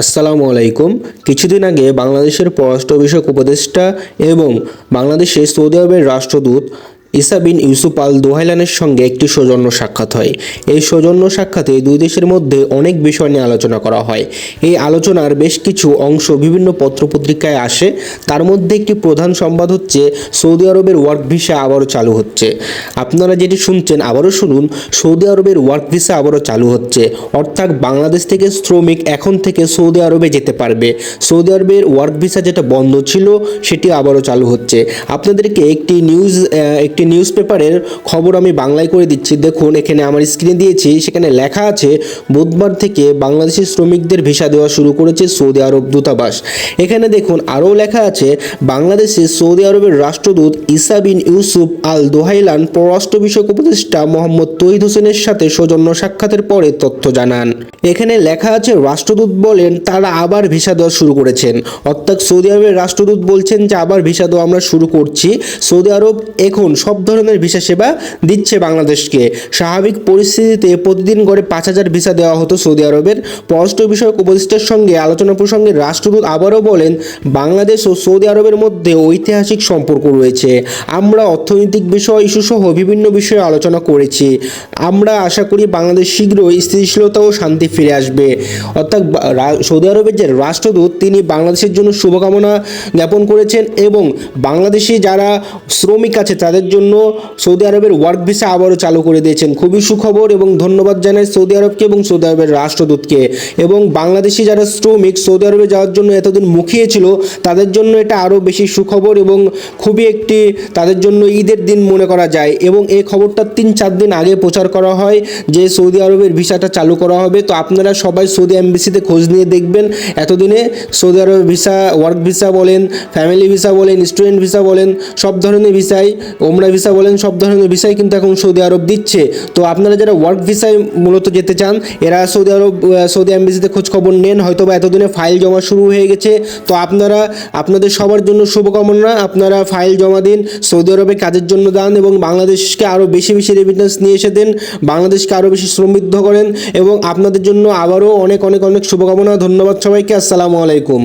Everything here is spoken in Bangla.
আসসালামু আলাইকুম। কিছুদিন আগে বাংলাদেশের পররাষ্ট্র বিষয়ক উপদেষ্টা এবং বাংলাদেশের সৌদি আরবের রাষ্ট্রদূত ইসা বিন ইউসুফ আল দোহাইলানের সঙ্গে একটি সৌজন্য সাক্ষাৎ হয়। এই সৌজন্য সাক্ষাতে দুই দেশের মধ্যে অনেক বিষয় নিয়ে আলোচনা করা হয়। এই আলোচনার বেশ কিছু অংশ বিভিন্ন পত্রপত্রিকায় আসে। তার মধ্যে একটি প্রধান সংবাদ হচ্ছে সৌদি আরবের ওয়ার্ক ভিসা আবারও চালু হচ্ছে। আপনারা যেটি শুনছেন আবারও শুনুন সৌদি আরবের ওয়ার্ক ভিসা আবারও চালু হচ্ছে। অর্থাৎ বাংলাদেশ থেকে শ্রমিক এখন থেকে সৌদি আরবে যেতে পারবে। সৌদি আরবের ওয়ার্ক ভিসা যেটা বন্ধ ছিল সেটি আবারও চালু হচ্ছে। আপনাদেরকে একটি নিউজ আহ, একটি নিউজ পেপারের খবর আমি বাংলায় করে দিচ্ছি। দেখুন, এখানে আমার স্ক্রিনে দিয়েছি, সেখানে লেখা আছে, বুধবার থেকে বাংলাদেশি শ্রমিকদের ভিসা দেওয়া শুরু করেছে সৌদি আরব দূতাবাস। এখানে দেখুন, আরও লেখা আছে বাংলাদেশে সৌদি আরবের রাষ্ট্রদূত ইসা বিন ইউসুফ আল দোহাইলান পররাষ্ট্র বিষয়ক উপদেষ্টা মোহাম্মদ তৈদ হোসেনের সাথে সৌজন্য সাক্ষাতের পরে তথ্য জানান। এখানে লেখা আছে, রাষ্ট্রদূত বলেন, তারা আবার ভিসা দেওয়া শুরু করেছেন। অর্থাৎ সৌদি আরবের রাষ্ট্রদূত বলছেন যে, আবার ভিসা দেওয়া আমরা শুরু করছি। সৌদি আরব এখন সব ধরনের ভিসা সেবা দিচ্ছে বাংলাদেশকে। স্বাভাবিক পরিস্থিতিতে প্রতিদিন গড়ে পাঁচ হাজার ভিসা দেওয়া হতো সৌদি আরবের। পররাষ্ট্র বিষয়ক উপদেষ্টার সঙ্গে আলোচনা প্রসঙ্গে রাষ্ট্রদূত আবারও বলেন, বাংলাদেশ ও সৌদি আরবের মধ্যে ঐতিহাসিক সম্পর্ক রয়েছে। আমরা অর্থনৈতিক বিষয় ইস্যু সহ বিভিন্ন বিষয়ে আলোচনা করেছি। আমরা আশা করি বাংলাদেশ শীঘ্রই স্থিতিশীলতা ও শান্তি ফিরে আসবে। অর্থাৎ সৌদি আরবের যে রাষ্ট্রদূত, তিনি বাংলাদেশের জন্য শুভকামনা জ্ঞাপন করেছেন এবং বাংলাদেশি যারা শ্রমিক আছে, তাদের জন্য সৌদি আরবের ওয়ার্ক ভিসা আবারও চালু করে দিয়েছেন। খুবই সুখবর এবং ধন্যবাদ জানাই সৌদি আরবকে এবং সৌদি আরবের রাষ্ট্রদূতকে। এবং বাংলাদেশি যারা শ্রমিক সৌদি আরবে যাওয়ার জন্য এতদিন মুখিয়ে ছিল, তাদের জন্য এটা আরও বেশি সুখবর এবং খুবই একটি তাদের জন্য ঈদের দিন মনে করা যায়। এবং এই খবরটা তিন চার দিন আগে প্রচার করা হয় যে সৌদি আরবের ভিসাটা চালু করা হবে। তো আপনারা সবাই সৌদি এমবিসিতে খোঁজ নিয়ে দেখবেন। এতদিনে সৌদি আরবের ভিসা ওয়ার্ক ভিসা বলেন ফ্যামিলি ভিসা বলেন স্টুডেন্ট ভিসা বলেন, সব ধরনের ভিসাই ওমরা ভিসা বলেন, সব ধরনের ভিসাই কিন্তু এখন সৌদি আরব দিচ্ছে। তো আপনারা যারা ওয়ার্ক ভিসায় মূলত যেতে চান, এরা সৌদি আরব সৌদি এমবিসিতে খোঁজ খবর নেন হয়তো বা এতদিনে ফাইল জমা শুরু হয়ে গেছে। তো আপনারা, আপনাদের সবার জন্য শুভকামনা, আপনারা ফাইল জমা দিন, সৌদি আরবে কাজের জন্য দান এবং বাংলাদেশকে আরও বেশি বেশি রেমিটেন্স নিয়ে এসে দেন, বাংলাদেশকে আরও বেশি সমৃদ্ধ করেন এবং আপনাদের জন্য আবারও অনেক অনেক অনেক শুভকামনা, ধন্যবাদ সবাইকে, আসসালামু আলাইকুম।